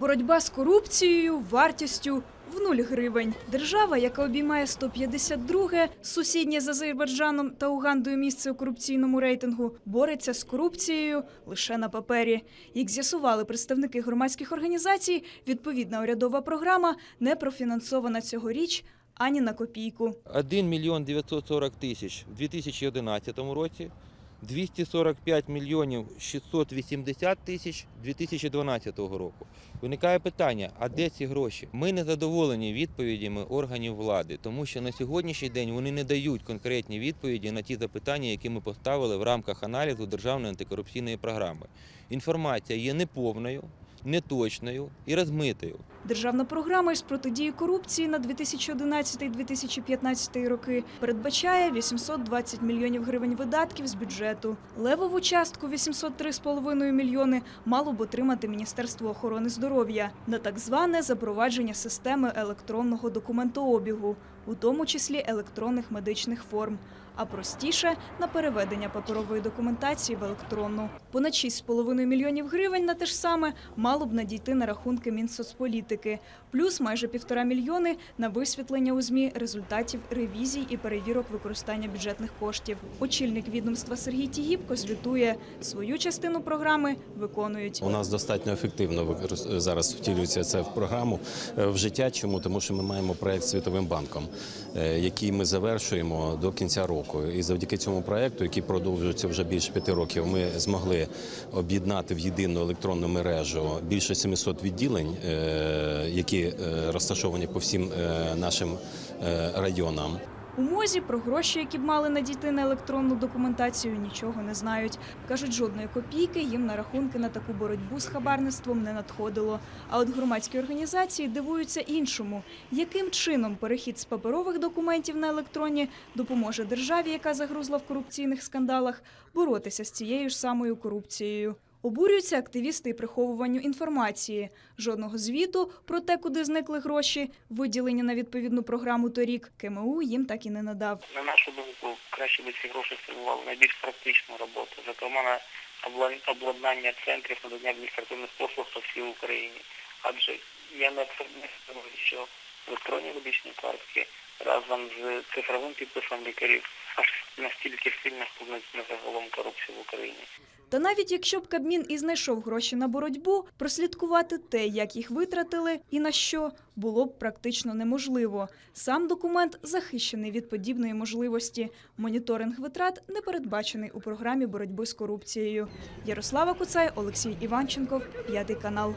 Боротьба з корупцією вартістю в нуль гривень. Держава, яка обіймає 152-ге, сусіднє з Азербайджаном та Угандою місце у корупційному рейтингу, бореться з корупцією лише на папері. Як з'ясували представники громадських організацій, відповідна урядова програма не профінансована цьогоріч ані на копійку. 1 мільйон 940 тисяч у 2011 році, 245 мільйонів 680 тисяч 2012 року. Виникає питання, а де ці гроші? Ми не задоволені відповідями органів влади, тому що на сьогоднішній день вони не дають конкретні відповіді на ті запитання, які ми поставили в рамках аналізу Державної антикорупційної програми. Інформація є неповною, неточною і розмитою. Державна програма із протидії корупції на 2011-2015 роки передбачає 820 мільйонів гривень видатків з бюджету. Левову частку 803,5 мільйони мало б отримати Міністерство охорони здоров'я на так зване запровадження системи електронного документообігу, у тому числі електронних медичних форм. А простіше на переведення паперової документації в електронну. Понад 6,5 мільйонів гривень на те ж саме мало б надійти на рахунки Мінсоцполітики, плюс майже півтора мільйони на висвітлення у ЗМІ результатів ревізій і перевірок використання бюджетних коштів. Очільник відомства Сергій Тігіпко звітує свою частину програми виконують. У нас достатньо ефективно зараз втілюється це в програму е, в життя. Чому тому, що ми маємо проект світовим банком, е, який ми завершуємо до кінця року. І завдяки цьому проекту, який продовжується вже більше п'яти років, ми змогли об'єднати в єдину електронну мережу більше 700 відділень, е, які е, розташовані по всім е, нашим е, районам. У мозі про гроші, які б мали надійти на електронну документацію, нічого не знають. Кажуть, жодної копійки їм на рахунки на таку боротьбу з хабарництвом не надходило. А от громадські організації дивуються іншому, яким чином перехід з паперових документів на електронні допоможе державі, яка загрузла в корупційних скандалах, боротися з цією ж самою корупцією. Обурюються активісти приховуванню інформації. Жодного звіту про те, куди зникли гроші, виділені на відповідну програму торік, КМУ їм так і не надав. На нашу думку, краще би ці гроші спрямували на більш практичну роботу, зокрема на обла- обладнання центрів надання адміністративних послуг по всій Україні. Адже я не впевнений, що електронні медичні картки разом з цифровим підписом лікарів аж настільки сильно вплинуть на загалом корупцію в Україні. Та навіть якщо б Кабмін і знайшов гроші на боротьбу, прослідкувати те, як їх витратили і на що, було б практично неможливо. Сам документ захищений від подібної можливості. Моніторинг витрат не передбачений у програмі боротьби з корупцією. Ярослава Куцай, Олексій Іванченков, п'ятий канал.